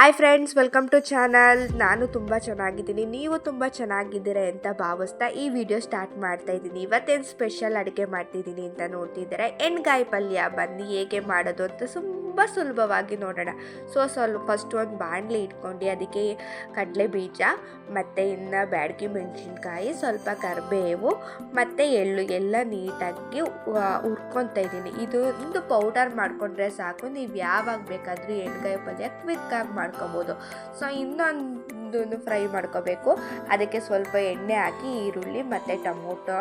Hi friends welcome to channel ನಾನು ತುಂಬ ಚೆನ್ನಾಗಿದ್ದೀನಿ. ನೀವು ತುಂಬ ಚೆನ್ನಾಗಿದ್ದೀರಾ ಅಂತ ಭಾವಿಸ್ತಾ ಈ ವಿಡಿಯೋ ಸ್ಟಾರ್ಟ್ ಮಾಡ್ತಾ ಇದ್ದೀನಿ. ಇವತ್ತೇನು ಸ್ಪೆಷಲ್ ಅಡುಗೆ ಮಾಡ್ತಿದ್ದೀನಿ ಅಂತ ನೋಡ್ತಿದ್ದಾರೆ? ಎಣ್ಗಾಯಿ ಪಲ್ಯ, ಬನ್ನಿ ಹೇಗೆ ಮಾಡೋದು ಅಂತ ತುಂಬ ಸುಲಭವಾಗಿ ನೋಡೋಣ. ಸೊ ಸ್ವಲ್ಪ ಫಸ್ಟ್ ಒಂದು ಬಾಣಲೆ ಇಟ್ಕೊಂಡು ಅದಕ್ಕೆ ಕಡಲೆ ಬೀಜ, ಮತ್ತು ಇನ್ನು ಬ್ಯಾಡಗಿ ಮೆಣಸಿನ್ಕಾಯಿ, ಸ್ವಲ್ಪ ಕರಿಬೇವು, ಮತ್ತು ಎಳ್ಳು ಎಲ್ಲ ನೀಟಾಗಿ ಹುರ್ಕೊತಾ ಇದ್ದೀನಿ. ಇದು ಒಂದು ಪೌಡರ್ ಮಾಡಿಕೊಂಡ್ರೆ ಸಾಕು. ನೀವು ಯಾವಾಗ ಬೇಕಾದರೂ ಎಣ್ಗಾಯಿ ಪಲ್ಯ ಕ್ವಿಕ್ಕಾಗಿ ಮಾಡ್ಕೊಬೋದು. ಸೊ ಇನ್ನೊಂದು ಫ್ರೈ ಮಾಡ್ಕೋಬೇಕು. ಅದಕ್ಕೆ ಸ್ವಲ್ಪ ಎಣ್ಣೆ ಹಾಕಿ ಈರುಳ್ಳಿ ಮತ್ತು ಟೊಮೊಟೊ.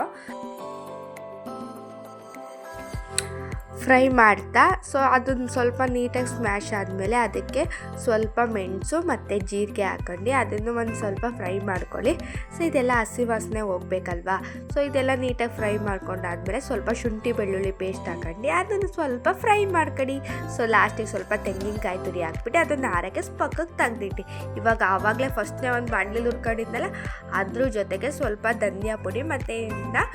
ಫ್ರೈ ಮಾಡ್ತಾ, ಸೊ ಅದನ್ನು ಸ್ವಲ್ಪ ನೀಟಾಗಿ ಸ್ಮ್ಯಾಶ್ ಆದಮೇಲೆ ಅದಕ್ಕೆ ಸ್ವಲ್ಪ ಮೆಣಸು ಮತ್ತು ಜೀರಿಗೆ ಹಾಕೊಂಡು ಅದನ್ನು ಒಂದು ಸ್ವಲ್ಪ ಫ್ರೈ ಮಾಡ್ಕೊಳ್ಳಿ. ಸೊ ಇದೆಲ್ಲ ಹಸಿ ವಾಸನೆ ಹೋಗ್ಬೇಕಲ್ವಾ? ಸೊ ಇದೆಲ್ಲ ನೀಟಾಗಿ ಫ್ರೈ ಮಾಡ್ಕೊಂಡಾದ್ಮೇಲೆ ಸ್ವಲ್ಪ ಶುಂಠಿ ಬೆಳ್ಳುಳ್ಳಿ ಪೇಸ್ಟ್ ಹಾಕೊಂಡು ಅದನ್ನು ಸ್ವಲ್ಪ ಫ್ರೈ ಮಾಡ್ಕೊಳ್ಳಿ. ಸೊ ಲಾಸ್ಟಿಗೆ ಸ್ವಲ್ಪ ತೆಂಗಿನಕಾಯಿ ತುರಿ ಹಾಕ್ಬಿಟ್ಟು ಅದನ್ನು ಆರಕ್ಕೆ ಪಕ್ಕಕ್ಕೆ ತೆಗ್ದಿಟ್ಟು. ಇವಾಗ ಆವಾಗಲೇ ಫಸ್ಟ್ನೇ ಒಂದು ಬಾಣಲಿ ಹುರ್ಕೊಂಡಿದ್ನಲ್ಲ, ಅದ್ರ ಜೊತೆಗೆ ಸ್ವಲ್ಪ ಧನಿಯಾ ಪುಡಿ ಮತ್ತು ಇನ್ನು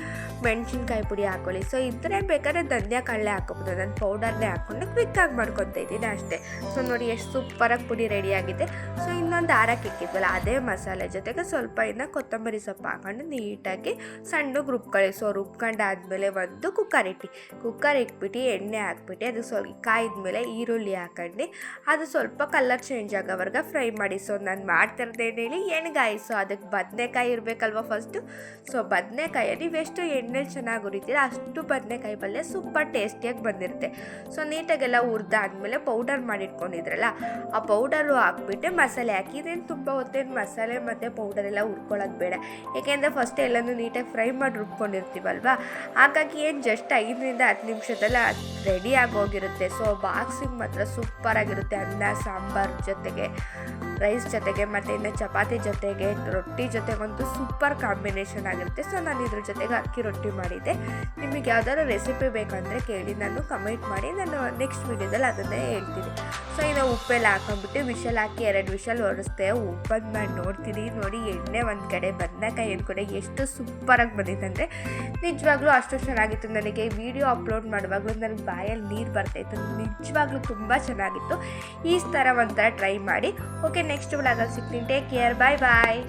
ಮೆಣಸಿನ್ಕಾಯಿ ಪುಡಿ ಹಾಕ್ಕೊಳ್ಳಿ ಸೊ ಇದ್ರೆ ಬೇಕಾದ್ರೆ ಧನಿಯಾ ಕಳ್ಳೆ ಹಾಕೋಬೋದು ನಾನು ಪೌಡರ್ನೇ ಹಾಕ್ಕೊಂಡು ಕ್ವಿಕ್ಕಾಗಿ ಮಾಡ್ಕೊತಾ ಇದ್ದೀನಿ ಅಷ್ಟೇ. ಸೊ ನೋಡಿ ಎಷ್ಟು ಸೂಪರಾಗಿ ಪುಡಿ ಆಗಿದೆ. ಸೊ ಇನ್ನೊಂದು ಆರಕ್ಕೆ ಇಕ್ಕಿದ್ವಲ್ಲ ಅದೇ ಮಸಾಲೆ ಜೊತೆಗೆ ಸ್ವಲ್ಪ ಇನ್ನು ಕೊತ್ತಂಬರಿ ಸೊಪ್ಪು ಹಾಕೊಂಡು ನೀಟಾಗಿ ಸಣ್ಣಗೆ ರುಬ್ಕೊಳ್ಳಿ ಸೊ ರುಬ್ಕೊಂಡಾದ್ಮೇಲೆ ಒಂದು ಕುಕ್ಕರ್ ಇಟ್ಟು ಕುಕ್ಕರ್ ಇಟ್ಬಿಟ್ಟು, ಎಣ್ಣೆ ಹಾಕ್ಬಿಟ್ಟು, ಅದು ಸ್ವಲ್ಪ ಕಾಯಿದ್ಮೇಲೆ ಈರುಳ್ಳಿ ಹಾಕೊಂಡು, ಅದು ಸ್ವಲ್ಪ ಕಲರ್ ಚೇಂಜ್ ಆಗೋವರೆಗೆ ಫ್ರೈ ಮಾಡಿ. ಸೊ ನಾನು ಮಾಡ್ತಿರೋದೇನು ಹೇಳಿ, ಎಣ್ಗಾಯಿ. ಸೊ ಅದಕ್ಕೆ ಬದನೆಕಾಯಿ ಇರಬೇಕಲ್ವ ಫಸ್ಟು ಸೊ ಬದನೆಕಾಯಿ, ನೀವು ಎಷ್ಟು ಎಣ್ಣೆಲಿ ಚೆನ್ನಾಗಿ ಹುರಿತೀರ ಅಷ್ಟು ಬದನೆಕಾಯಿ ಪಲ್ಯ ಸೂಪರ್ ಟೇಸ್ಟಿಯಾಗಿ ಬಂದಿರುತ್ತೆ. ಸೊ ನೀಟಾಗೆಲ್ಲ ಹುರಿದಾದ್ಮೇಲೆ ಪೌಡರ್ ಮಾಡಿಟ್ಕೊಂಡಿದ್ರಲ್ಲ, ಆ ಪೌಡರು ಹಾಕ್ಬಿಟ್ಟು ಮಸಾಲೆ ಹಾಕಿ, ಇದೇನು ತುಂಬ ಹೊತ್ತೇನು ಮಸಾಲೆ ಮತ್ತು ಪೌಡರ್ ಎಲ್ಲ ಹುರ್ಕೊಳ್ಳೋದು ಬೇಡ. ಏಕೆಂದರೆ ಫಸ್ಟ್ ಎಲ್ಲನೂ ನೀಟಾಗಿ ಫ್ರೈ ಮಾಡಿ ರುಬ್ಕೊಂಡಿರ್ತೀವಲ್ವ? ಹಾಗಾಗಿ ಏನು ಜಸ್ಟ್ ಐದರಿಂದ ಹತ್ತು ನಿಮಿಷದಲ್ಲ ರೆಡಿ ಆಗೋಗಿರುತ್ತೆ. ಸೊ ಬಾಕ್ಸಿಗೆ ಮಾತ್ರ ಸೂಪರಾಗಿರುತ್ತೆ. ಅನ್ನ, ಸಾಂಬಾರು ಜೊತೆಗೆ ರೈಸ್ ಜೊತೆಗೆ ಮತ್ತು ಇನ್ನು ಚಪಾತಿ ಜೊತೆಗೆ, ರೊಟ್ಟಿ ಜೊತೆಗಂತೂ ಸೂಪರ್ ಕಾಂಬಿನೇಷನ್ ಆಗಿರುತ್ತೆ. ಸೊ ನಾನು ಇದ್ರ ಜೊತೆಗೆ ಅಕ್ಕಿ ರೊಟ್ಟಿ ಮಾಡಿದ್ದೆ. ನಿಮಗೆ ಯಾವ್ದಾದ್ರು ರೆಸಿಪಿ ಬೇಕಂದರೆ ಕೇಳಿ. ನಾನು ಕಮೆಂಟ್ ಮಾಡಿ ನಾನು ನೆಕ್ಸ್ಟ್ ವೀಡಿಯೋದಲ್ಲಿ ಅದನ್ನೇ ಹೇಳ್ತೀನಿ. ಸೊ ಇನ್ನು ಉಪ್ಪೆಲ್ಲ ಹಾಕೊಂಡ್ಬಿಟ್ಟು ವಿಷಲ್ ಹಾಕಿ ಎರಡು ವಿಷಲ್ ಒರೆಸ್ತೆ ಓಪನ್ ಮಾಡಿ ನೋಡ್ತೀನಿ. ನೋಡಿ, ಎಣ್ಣೆ ಒಂದು ಕಡೆ, ಬದನೆಕಾಯಿ ಒಂದು ಕಡೆ, ಎಷ್ಟು ಸೂಪರಾಗಿ ಬಂದಿತ್ತು ಅಂದರೆ ನಿಜವಾಗ್ಲೂ ಅಷ್ಟು ಚೆನ್ನಾಗಿತ್ತು. ನನಗೆ ವಿಡಿಯೋ ಅಪ್ಲೋಡ್ ಮಾಡುವಾಗಲೂ ನನಗೆ ಬಾಯಲ್ಲಿ ನೀರು ಬರ್ತಾಯಿತ್ತು. ನಿಜವಾಗ್ಲೂ ತುಂಬ ಚೆನ್ನಾಗಿತ್ತು. ಈ ಥರ ಒಂಥರ ಟ್ರೈ ಮಾಡಿ. ಓಕೆ ನೆಕ್ಸ್ಟ್ ವ್ಲಾಗಲ್ಲಿ ಸಿಗ್ತೀನಿ. ಟೇಕ್ ಕೇರ್ ಬಾಯ್ ಬಾಯ್